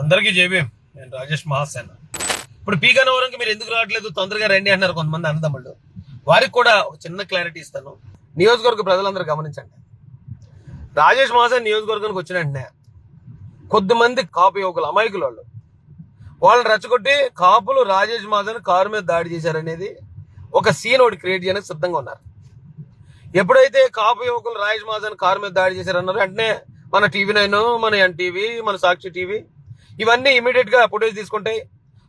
అందరికీ జేబీఎం నేను రాజేష్ మహాసేన. ఇప్పుడు పీ గన్నవరంకి మీరు ఎందుకు రావట్లేదు? తొందరగా రండి అంటున్నారు కొంతమంది అన్నదమ్ముళ్ళు. వారికి కూడా ఒక చిన్న క్లారిటీ ఇస్తాను. నియోజకవర్గ ప్రజలందరూ గమనించండి. రాజేష్ మహాసేన్ నియోజకవర్గానికి వచ్చిన వెంటనే కొద్దిమంది కాపు యువకులు అమాయకులు వాళ్ళు వాళ్ళని రెచ్చగొట్టి కాపులు రాజేష్ మహాసేన్ కారు మీద దాడి చేశారనేది ఒక సీన్ ఒకటి క్రియేట్ చేయడానికి సిద్ధంగా ఉన్నారు. ఎప్పుడైతే కాపు యువకులు రాజేష్ మహాసేన్ కారు మీద దాడి చేశారన్నారో వెంటనే మన టీవీ నైన్ మన ఎన్టీవీ మన సాక్షి టీవీ ఇవన్నీ ఇమీడియట్గా ఫుటేజ్ తీసుకుంటాయి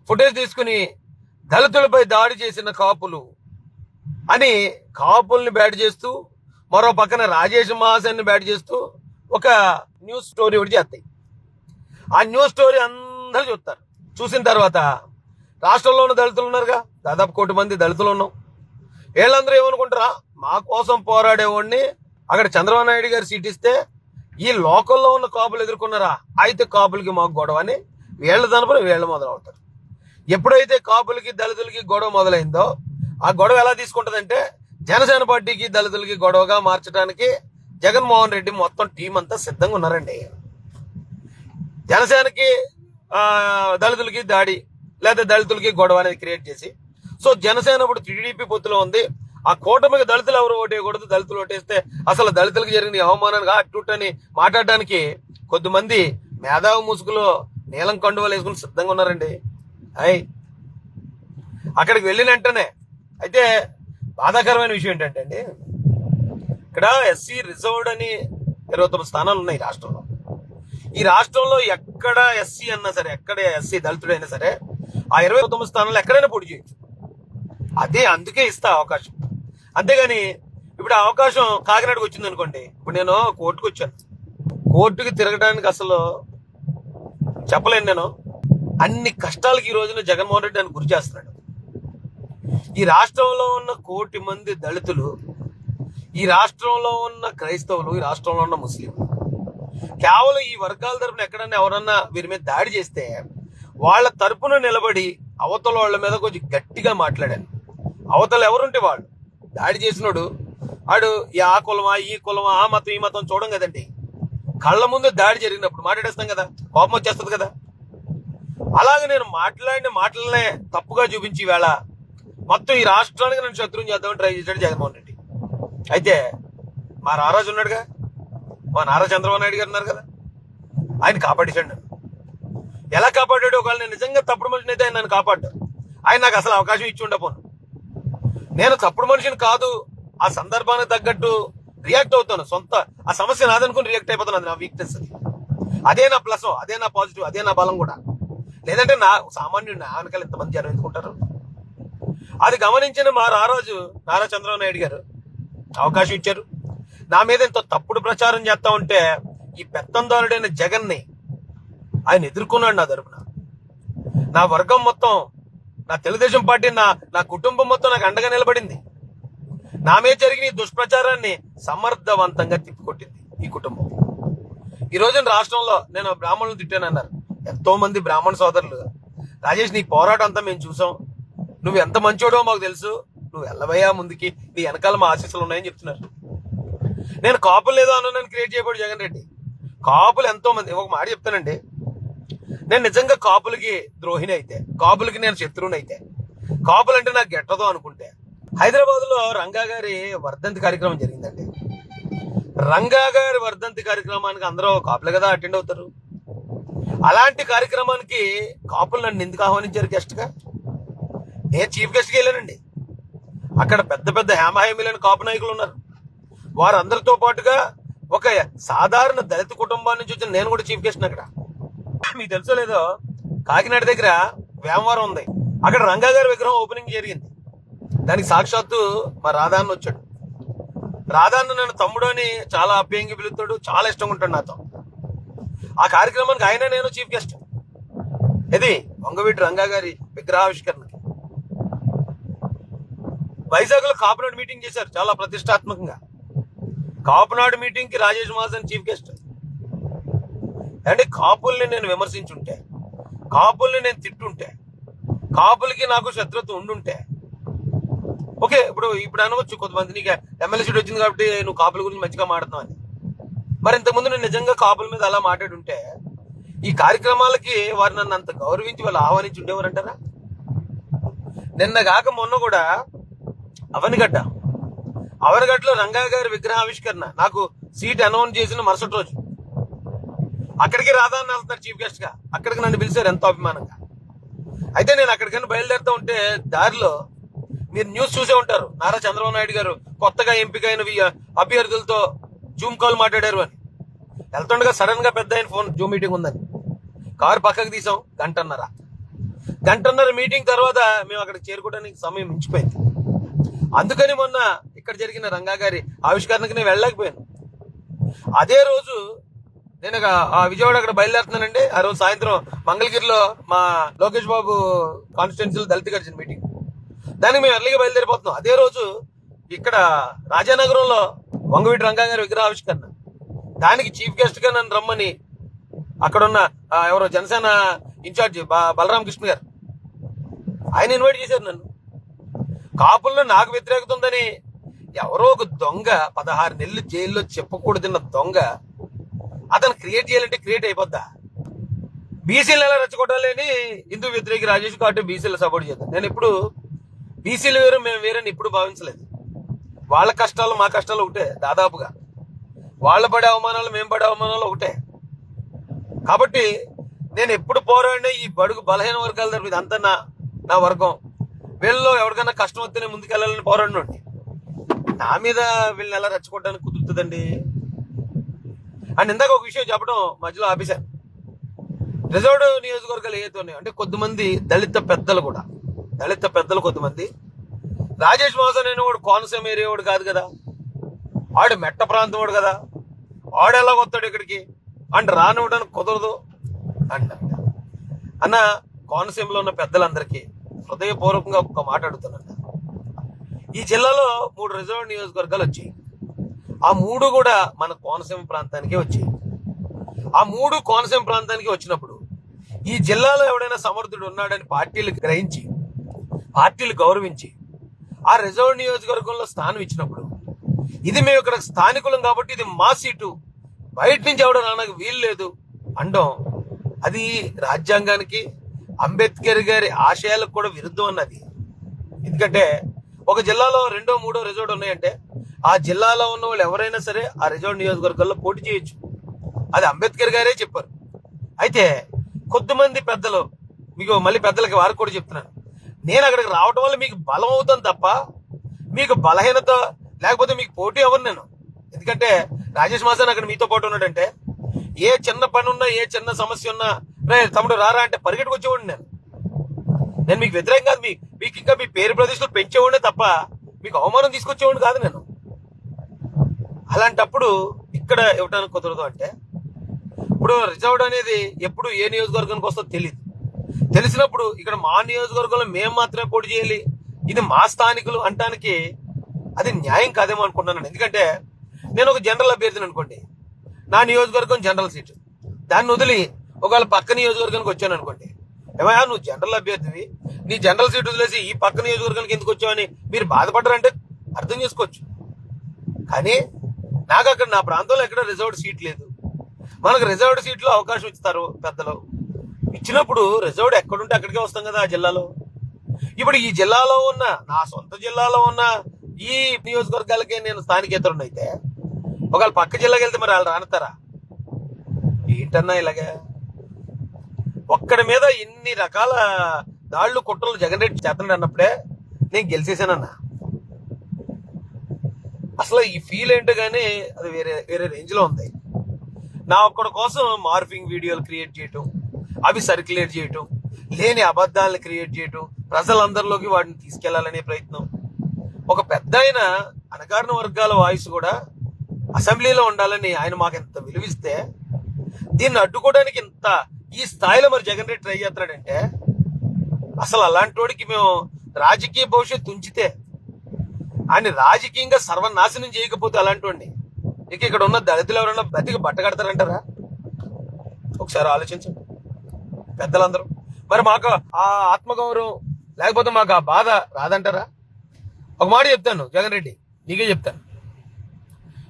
ఫుటేజ్ తీసుకుని దళితులపై దాడి చేసిన కాపులు అని కాపుల్ని బ్యాట్ చేస్తూ మరో పక్కన రాజేష్ మహాసేన్ని బ్యాట్ చేస్తూ ఒక న్యూస్ స్టోరీ ఒకటి చేస్తాయి. ఆ న్యూస్ స్టోరీ అందరూ చూస్తారు. చూసిన తర్వాత రాష్ట్రంలో ఉన్న దళితులు ఉన్నారుగా? దాదాపు కోటి మంది దళితులు ఉన్నాం. వీళ్ళందరూ ఏమనుకుంటారా? మా కోసం పోరాడేవాడిని అక్కడ చంద్రబాబు నాయుడు గారు సీట్ ఇస్తే ఈ లోకల్లో ఉన్న కాపులు ఎదుర్కొన్నారా? అయితే కాపులకి మాకు గొడవ అని వీళ్ళ తనపున వీళ్ళు మొదలవుతారు. ఎప్పుడైతే కాపులకి దళితులకి గొడవ మొదలైందో ఆ గొడవ ఎలా తీసుకుంటుందంటే జనసేన పార్టీకి దళితులకి గొడవగా మార్చడానికి జగన్మోహన్ రెడ్డి మొత్తం టీం అంతా సిద్ధంగా ఉన్నారండి. జనసేనకి దళితులకి దాడి లేదా దళితులకి గొడవ అనేది క్రియేట్ చేసి సో జనసేన ఇప్పుడు టీడీపీ పొత్తులో ఉంది. ఆ కూటమికి దళితులు ఎవరు ఓటేయకూడదు? దళితులు ఓటేస్తే అసలు దళితులకు జరిగిన ఈ అవమానానికి అట్టుని మాట్లాడడానికి కొద్దిమంది మేధావి ముసుగులో నీలం కండువలు వేసుకుని సిద్ధంగా ఉన్నారండి. అయ్ అక్కడికి వెళ్ళిన వెంటనే అయితే బాధాకరమైన విషయం ఏంటంటే అండి ఇక్కడ ఎస్సీ రిజర్వ్డ్ అని ఇరవై తొమ్మిది స్థానాలు ఉన్నాయి రాష్ట్రంలో. ఈ రాష్ట్రంలో ఎక్కడ ఎస్సీ అన్నా సరే ఎక్కడ ఎస్సీ దళితుడైనా సరే ఆ ఇరవై తొమ్మిది స్థానాలు ఎక్కడైనా పొడి చేయొచ్చు. అదే అందుకే ఇస్తా అవకాశం. అంతేగాని ఇప్పుడు అవకాశం కాకినాడకు వచ్చింది అనుకోండి ఇప్పుడు నేను కోర్టుకు వచ్చాను. కోర్టుకి తిరగడానికి అసలు చెప్పలేను నేను. అన్ని కష్టాలకి ఈ రోజున జగన్మోహన్ రెడ్డి అని గురి చేస్తున్నాడు. ఈ రాష్ట్రంలో ఉన్న కోటి మంది దళితులు ఈ రాష్ట్రంలో ఉన్న క్రైస్తవులు ఈ రాష్ట్రంలో ఉన్న ముస్లింలు కేవలం ఈ వర్గాల తరపున ఎక్కడన్నా ఎవరన్నా వీరి మీద దాడి చేస్తే వాళ్ళ తరపున నిలబడి అవతల వాళ్ళ మీద కొంచెం గట్టిగా మాట్లాడాను. అవతలు ఎవరుంటే వాళ్ళు. దాడి చేసినోడు ఆడు ఈ ఆ కులమా ఈ కులమా ఆ మతం ఈ మతం చూడం కదండి. కళ్ళ ముందు దాడి జరిగినప్పుడు మాట్లాడేస్తాం కదా కోపం వచ్చేస్తుంది కదా. అలాగే నేను మాట్లాడిన మాటలనే తప్పుగా చూపించి వేళ మొత్తం ఈ రాష్ట్రానికి నేను శత్రువుని చేద్దామని ట్రై చేశాడు జగన్మోహన్ రెడ్డి. అయితే మా నారాజు ఉన్నాడుగా మా నారా చంద్రబాబు నాయుడు గారు ఉన్నారు కదా ఆయన కాపాడేశాడు నన్ను. ఎలా కాపాడాడు? ఒకవేళ నేను నిజంగా తప్పుడు మనిషిని అయితే ఆయన నన్ను కాపాడ్డాడు ఆయన నాకు అసలు అవకాశం ఇచ్చి ఉండపోను నేను తప్పుడు మనిషిని కాదు ఆ సందర్భానికి తగ్గట్టు రియాక్ట్ అవుతాను సొంత ఆ సమస్య నాదనుకుని రియాక్ట్ అయిపోతాను అది నా వీక్నెస్ అది. అదే నా ప్లస్ అదే నా పాజిటివ్ అదే నా బలం కూడా. లేదంటే నా సామాన్యుడు ఆనకలు వెనకాల ఎంతమంది జనం ఎందుకుంటారు అది గమనించిన మా రారాజు నారా చంద్రబాబు నాయుడు గారు అవకాశం ఇచ్చారు. నా మీద ఇంత తప్పుడు ప్రచారం చేస్తా ఉంటే ఈ పెత్తందారుడైన జగన్ని ఆయన ఎదుర్కొన్నాడు నా తరపున. నా వర్గం మొత్తం నా తెలుగుదేశం పార్టీ నా నా కుటుంబం మొత్తం నాకు అండగా నిలబడింది. నా మీద జరిగిన ఈ దుష్ప్రచారాన్ని సమర్థవంతంగా తిప్పికొట్టింది ఈ కుటుంబం. ఈ రోజున రాష్ట్రంలో నేను బ్రాహ్మణులు తిట్టానన్నారు. ఎంతో మంది బ్రాహ్మణ సోదరులు. రాజేష్ నీ పోరాటం అంతా మేము చూసాం. నువ్వు ఎంత మంచోడో మాకు తెలుసు. నువ్వు వెళ్ళవయ్యా ముందుకి. నీ వెనకాల మా ఆశీస్సులు ఉన్నాయని చెప్తున్నారు. నేను కాపులు లేదో అన్నాను క్రియేట్ చేయబడి జగన్ రెడ్డి. కాపులు ఎంతో మంది ఒక మాట చెప్తానండి. నేను నిజంగా కాపులకి ద్రోహిని అయితే కాపులకి నేను శత్రువుని అయితే. కాపులు అంటే నాకు గెట్టదు అనుకుంటే. హైదరాబాద్లో రంగా గారి వర్ధంతి కార్యక్రమం జరిగిందండి. రంగా గారి వర్ధంతి కార్యక్రమానికి అందరూ కాపులు కదా అటెండ్ అవుతారు. అలాంటి కార్యక్రమానికి కాపులు నన్ను ఎందుకు ఆహ్వానించారు గెస్ట్గా నేను చీఫ్ గెస్ట్కి వెళ్ళానండి. అక్కడ పెద్ద పెద్ద హేమహేమిలైన కాపు నాయకులు ఉన్నారు. వారందరితో పాటుగా ఒక సాధారణ దళిత కుటుంబాల నుంచి వచ్చిన నేను కూడా చీఫ్ గెస్ట్ అక్కడ. మీకు తెలుసో లేదో కాకినాడ దగ్గర వేమవరం ఉంది. అక్కడ రంగా గారి విగ్రహం ఓపెనింగ్ జరిగింది. దానికి సాక్షాత్తు మా రాధాన్న వచ్చాడు. రాధాన్న నన్ను తమ్ముడు అని చాలా అభ్యంగి పిలుస్తాడు చాలా ఇష్టంగా ఉంటాడు నాతో. ఆ కార్యక్రమానికి ఆయన నేను చీఫ్ గెస్ట్ ఇది వంగవీటి రంగా గారి విగ్రహావిష్కరణకి. వైజాగ్లో కాపునాడు మీటింగ్ చేశారు చాలా ప్రతిష్టాత్మకంగా. కాపునాడు మీటింగ్కి రాజేష్ మహాజన్ చీఫ్ గెస్ట్ అంటే కాపుల్ని నేను విమర్శించుంటే కాపుల్ని నేను తిట్టుంటే కాపులకి నాకు శత్రుత్వం ఉండుంటే. ఓకే ఇప్పుడు ఇప్పుడు అనవచ్చు కొంతమంది నీకు ఎమ్మెల్యే సీట్ వచ్చింది కాబట్టి నువ్వు కాపుల గురించి మంచిగా మాట్లాడుతున్నావు అని. మరి ఇంతకుముందు నేను నిజంగా కాపుల మీద అలా మాట్లాడుంటే ఈ కార్యక్రమాలకి వారు నన్ను అంత గౌరవించి వాళ్ళు ఆహ్వానించి ఉండేవారంటారా నిన్న కాక మొన్న కూడా అవనిగడ్డ అవనిగడ్డలో రంగా గారి విగ్రహావిష్కరణ నాకు సీట్ అనౌన్స్ చేసిన మరుసటి రోజు. అక్కడికి రాదా అని వెళ్తున్నారు చీఫ్ గెస్ట్గా. అక్కడికి నన్ను పిలిచారు ఎంతో అభిమానంగా. అయితే నేను అక్కడికన్నా బయలుదేరుతూ ఉంటే దారిలో మీరు న్యూస్ చూసే ఉంటారు. నారా చంద్రబాబు నాయుడు గారు కొత్తగా ఎంపికైన వి- అభ్యర్థులతో జూమ్ కాల్ మాట్లాడారు అని. వెళ్తుండగా సడన్గా పెద్ద ఆయన ఫోన్ జూమ్ మీటింగ్ ఉందని. కారు పక్కకు తీసాం గంటన్నర. గంటన్నర మీటింగ్ తర్వాత మేము అక్కడికి చేరుకోవడానికి సమయం మించిపోయింది. అందుకని మొన్న ఇక్కడ జరిగిన రంగా గారి ఆవిష్కరణకి నేను వెళ్ళలేకపోయాను. అదే రోజు నేను ఆ విజయవాడ అక్కడ బయలుదేరుతున్నానండి. ఆ రోజు సాయంత్రం మంగళగిరిలో మా లోకేష్ బాబు కాన్స్టిట్యున్సీలో దళిత గడిచిన మీటింగ్. దానికి మేము ఎర్లీగా బయలుదేరిపోతున్నాం. అదే రోజు ఇక్కడ రాజానగరంలో వంగవీటి రంగా గారి విగ్రహావిష్కరణ దానికి చీఫ్ గెస్ట్గా నన్ను రమ్మని అక్కడున్న ఎవరో జనసేన ఇన్ఛార్జ్ బలరామ కృష్ణ గారు. ఆయన ఇన్వైట్ చేశారు నన్ను. కాపుల్లో నాకు వ్యతిరేకత ఉందని ఎవరో ఒక దొంగ పదహారు నెలలు జైల్లో చెప్పకూడదన్న దొంగ అతను క్రియేట్ చేయాలంటే క్రియేట్ అయిపోద్దా? బీసీలు ఎలా రెచ్చగొట్టాలి లేని హిందూ వ్యతిరేక రాజేష్ కాబట్టి బీసీలు సపోర్ట్ చేద్దాం? నేను ఇప్పుడు బీసీలు వేరు మేము వేరని ఇప్పుడు భావించలేదు. వాళ్ళ కష్టాలు మా కష్టాలు ఒకటే దాదాపుగా. వాళ్ళ పడే అవమానాలు మేము పడే అవమానాలు ఒకటే. కాబట్టి నేను ఎప్పుడు పోరాడినా ఈ బడుగు బలహీన వర్గాల తరపు ఇదంతా నా నా వర్గం. వీళ్ళలో ఎవరికైనా కష్టం వస్తేనే ముందుకెళ్ళాలని పోరాడినండి నా మీద వీళ్ళని ఎలా రెచ్చగొట్టడానికి కుదురుతుందండి? అండ్ ఇందాక ఒక విషయం చెప్పడం మధ్యలో ఆపేశాను రిజర్వ్డ్ నియోజకవర్గాలు ఏదైతే ఉన్నాయో అంటే కొద్దిమంది దళిత పెద్దలు కూడా దళిత పెద్దలు కొద్దిమంది రాజేష్ మోహన్ అనే వాడు కోనసీమ ఏరియా వాడు కాదు కదా. ఆడు మెట్ట ప్రాంతం వాడు కదా. ఆడు ఎలా వస్తాడు ఇక్కడికి. అండ్ రానివ్వడానికి కుదరదు. అంట అన్న కోనసీమలో ఉన్న పెద్దలందరికీ హృదయపూర్వకంగా ఒక మాట అడుగుతున్నాను. ఈ జిల్లాలో మూడు రిజర్వ్ నియోజకవర్గాలు వచ్చాయి. ఆ మూడు కూడా మన కోనసీమ ప్రాంతానికే వచ్చాయి. ఆ మూడు కోనసీమ ప్రాంతానికి వచ్చినప్పుడు ఈ జిల్లాలో ఎవడైనా సమర్థుడు ఉన్నాడని పార్టీలు గ్రహించి పార్టీలు గౌరవించి ఆ రిజర్వ్ నియోజకవర్గంలో స్థానం ఇచ్చినప్పుడు ఇది మేము ఇక్కడ స్థానికులం కాబట్టి ఇది మా సీటు బయట నుంచి ఎవడ రానకు వీలు లేదు అండం. అది రాజ్యాంగానికి అంబేద్కర్ గారి ఆశయాలకు కూడా విరుద్ధం అన్నది. ఎందుకంటే ఒక జిల్లాలో రెండో మూడో రిజర్వ్ ఉన్నాయంటే ఆ జిల్లాలో ఉన్న వాళ్ళు ఎవరైనా సరే ఆ రిజర్వ్ నియోజకవర్గాల్లో పోటీ చేయొచ్చు. అది అంబేద్కర్ గారే చెప్పారు. అయితే కొద్దిమంది పెద్దలు మీకు మళ్ళీ పెద్దలకి వారికి కూడా చెప్తున్నాను నేను అక్కడికి రావడం వల్ల మీకు బలం అవుతాను తప్ప మీకు బలహీనత లేకపోతే మీకు పోటీ అవ్వను నేను. ఎందుకంటే రాజేష్ మాసాన్ అక్కడ మీతో పాటు ఉన్నాడంటే ఏ చిన్న పని ఉన్నా ఏ చిన్న సమస్య ఉన్నా రే తమ్ముడు రారా అంటే పరిగెట్టుకొచ్చేవాడిని నేను. నేను మీకు వ్యతిరేకం కాదు మీకు ఇంకా మీ పేరు ప్రదేశాలు పెంచేవాడినే తప్ప మీకు అవమానం తీసుకొచ్చేవాడిని కాదు నేను. అలాంటప్పుడు ఇక్కడ ఇవ్వడానికి కుదరదు అంటే ఇప్పుడు రిజర్వ్డ్ అనేది ఎప్పుడు ఏ నియోజకవర్గానికి వస్తుందో తెలియదు తెలిసినప్పుడు ఇక్కడ మా నియోజకవర్గంలో మేము మాత్రమే పోటీ చేయాలి ఇది మా స్థానికులు అంటానికి అది న్యాయం కాదేమో అనుకుంటున్నాను ఎందుకంటే నేను ఒక జనరల్ అభ్యర్థిని అనుకోండి నా నియోజకవర్గం జనరల్ సీటు. దాన్ని వదిలి ఒకవేళ పక్క నియోజకవర్గానికి వచ్చాను అనుకోండి ఏమయ్యా నువ్వు జనరల్ అభ్యర్థివి నీ జనరల్ సీట్ వదిలేసి ఈ పక్క నియోజకవర్గానికి ఎందుకు వచ్చావని మీరు బాధపడ్డారంటే అర్థం చేసుకోవచ్చు. కానీ నాకు అక్కడ నా ప్రాంతంలో ఎక్కడ రిజర్వ్డ్ సీట్ లేదు. మనకు రిజర్వ్డ్ సీట్లో అవకాశం ఇస్తారు పెద్దలు. ఇచ్చినప్పుడు రిజర్వ్డ్ ఎక్కడుంటే అక్కడికే వస్తాం కదా ఆ జిల్లాలో. ఇప్పుడు ఈ జిల్లాలో ఉన్న నా సొంత జిల్లాలో ఉన్న ఈ నియోజకవర్గాలకే నేను స్థానికేతరుడు అయితే ఒకవేళ పక్క జిల్లాకి వెళ్తే మరి వాళ్ళు రానుతారా ఏంటన్నా ఇలాగా? ఒక్కడి మీద ఇన్ని రకాల దాళ్ళు కుట్రలు జగన్ రెడ్డి చేతనాడు అన్నప్పుడే నేను గెలిచేసానన్నా అసలు ఈ ఫీల్ ఏంటో కానీ అది వేరే వేరే రేంజ్లో ఉంది. నా ఒక్కడి కోసం మార్ఫింగ్ వీడియోలు క్రియేట్ చేయటం అవి సర్క్యులేట్ చేయటం లేని అబద్ధాలను క్రియేట్ చేయటం ప్రజలందరిలోకి వాటిని తీసుకెళ్ళాలనే ప్రయత్నం. ఒక పెద్ద ఆయన అణగారిన వర్గాల వాయిస్ కూడా అసెంబ్లీలో ఉండాలని ఆయన మాకు ఎంత విలువిస్తే దీన్ని అడ్డుకోవడానికి ఇంత ఈ స్థాయిలో మరి జగన్ రెడ్డి ట్రై చేస్తున్నాడంటే అసలు అలాంటి వాడికి మేము రాజకీయ భవిష్యత్తు ఉంచితే ఆయన రాజకీయంగా సర్వనాశనం చేయకపోతే అలాంటి ఇక ఇక్కడ ఉన్న దళితులు ఎవరైనా బతికి బట్ట కడతారంటారా? ఒకసారి ఆలోచించండి. పెద్దలందరూ. మరి మాకు ఆ ఆత్మగౌరవం లేకపోతే మాకు ఆ బాధ రాదంటారా? ఒక మాట చెప్తాను జగన్ రెడ్డి. నీకే చెప్తాను.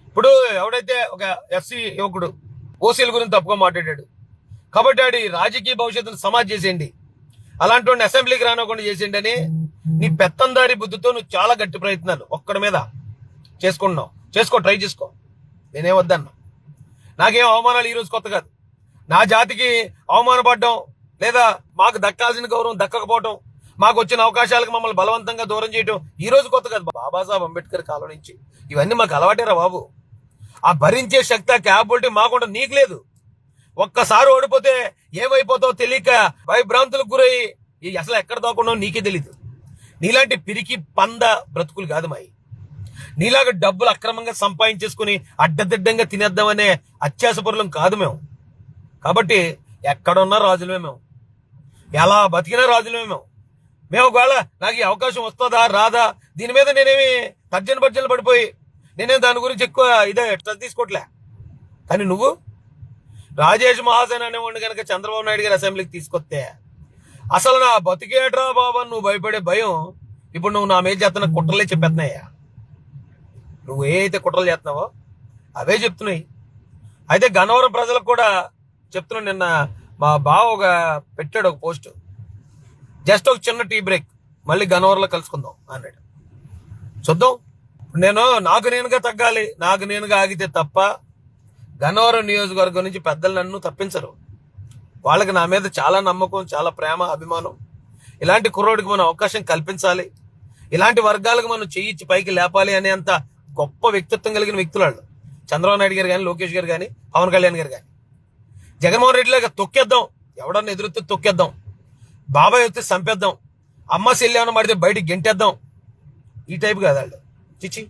ఇప్పుడు ఎవడైతే ఒక ఎస్సీ యువకుడు ఓసీల గురించి తప్పుగా మాట్లాడాడు. కాబట్టి ఆడి రాజకీయ భవిష్యత్తును సమాజ్ చేసేయండి. అలాంటి అసెంబ్లీకి రానివ్వకుండా చేసేయండి అని నీ పెత్తందారి బుద్ధితో నువ్వు చాలా గట్టి ప్రయత్నాలు ఒక్కడి మీద. చేసుకుంటున్నావు. చేసుకో ట్రై చేసుకో. నేనే వద్దన్నా. నాకేం అవమానాలు ఈ రోజు కొత్త కాదు. నా జాతికి అవమానపడడం లేదా మాకు దక్కాల్సిన గౌరవం దక్కకపోవడం మాకు వచ్చిన అవకాశాలకు మమ్మల్ని బలవంతంగా దూరం చేయడం ఈ రోజు కొత్త కాదు. బాబాసాహెబ్ అంబేద్కర్ కాలం నుంచి ఇవన్నీ మాకు అలవాటేరా బాబు. ఆ భరించే శక్తి ఆ క్యాపబిలిటీ మాకుండా నీకు లేదు. ఒక్కసారి ఓడిపోతే ఏమైపోతావు తెలియక భయభ్రాంతులకు గురయ్యి అసలు ఎక్కడ దాకున్నావు నీకే తెలీదు. నీలాంటి పిరికి పంద బ్రతుకులు కాదు మాయి. నీలాగా డబ్బులు అక్రమంగా సంపాదించేసుకుని అడ్డదిడ్డంగా తినేద్దామనే అత్యాసపరులం కాదు మేము కాబట్టి ఎక్కడున్నా రాజులమే మేము ఎలా బతికినా రాజులమే మేము మేము ఒకవేళ నాకు ఈ అవకాశం వస్తుందా రాదా? దీని మీద నేనేమి తర్జన భర్జనలు పడిపోయి నేనేం దాని గురించి ఎక్కువ ఇదే స్ట్రెస్ తీసుకోవట్లే. కానీ నువ్వు రాజేష్ మహాసేన్ అనేవాడిని కనుక చంద్రబాబు నాయుడు గారి అసెంబ్లీకి తీసుకొస్తే అసలు నా బతికేట్రా బాబా నువ్వు భయపడే భయం ఇప్పుడు నువ్వు నా మీద చేస్తున్న కుట్రలే చెప్పేస్తున్నాయ్యా. నువ్వు ఏ అయితే కుట్రలు చేస్తున్నావో అవే చెప్తున్నాయి. అయితే గన్నవరం ప్రజలకు కూడా చెప్తున్నాను నిన్న మా బావ ఒక పెట్టాడు ఒక పోస్ట్. జస్ట్ ఒక చిన్న టీ బ్రేక్ మళ్ళీ గన్నవరంలో కలుసుకుందాం అన్నాడు. చూద్దాం. నేను నాకు నేనుగా తగ్గాలి నాకు నేనుగా ఆగితే తప్ప గన్నవరం నియోజకవర్గం నుంచి పెద్దలు నన్ను తప్పించరు. వాళ్ళకి నా మీద చాలా నమ్మకం చాలా ప్రేమ అభిమానం. ఇలాంటి కుర్రోడికి మనం అవకాశం కల్పించాలి. ఇలాంటి వర్గాలకు మనం చేయించి పైకి లేపాలి అనేంత గొప్ప వ్యక్తిత్వం కలిగిన వ్యక్తులు వాళ్ళు చంద్రబాబు నాయుడు గారు కానీ లోకేష్ గారు కానీ పవన్ కళ్యాణ్ గారు కానీ జగన్మోహన్ రెడ్డి లాగా తొక్కేద్దాం. ఎవడన్నా ఎదురుతే తొక్కేద్దాం. బాబాయ్ వస్తే చంపేద్దాం. అమ్మ సెల్లి ఏమైనా మాడితే బయటికి గెంటేద్దాం. ఈ టైప్ కాదు వాళ్ళు. చిచి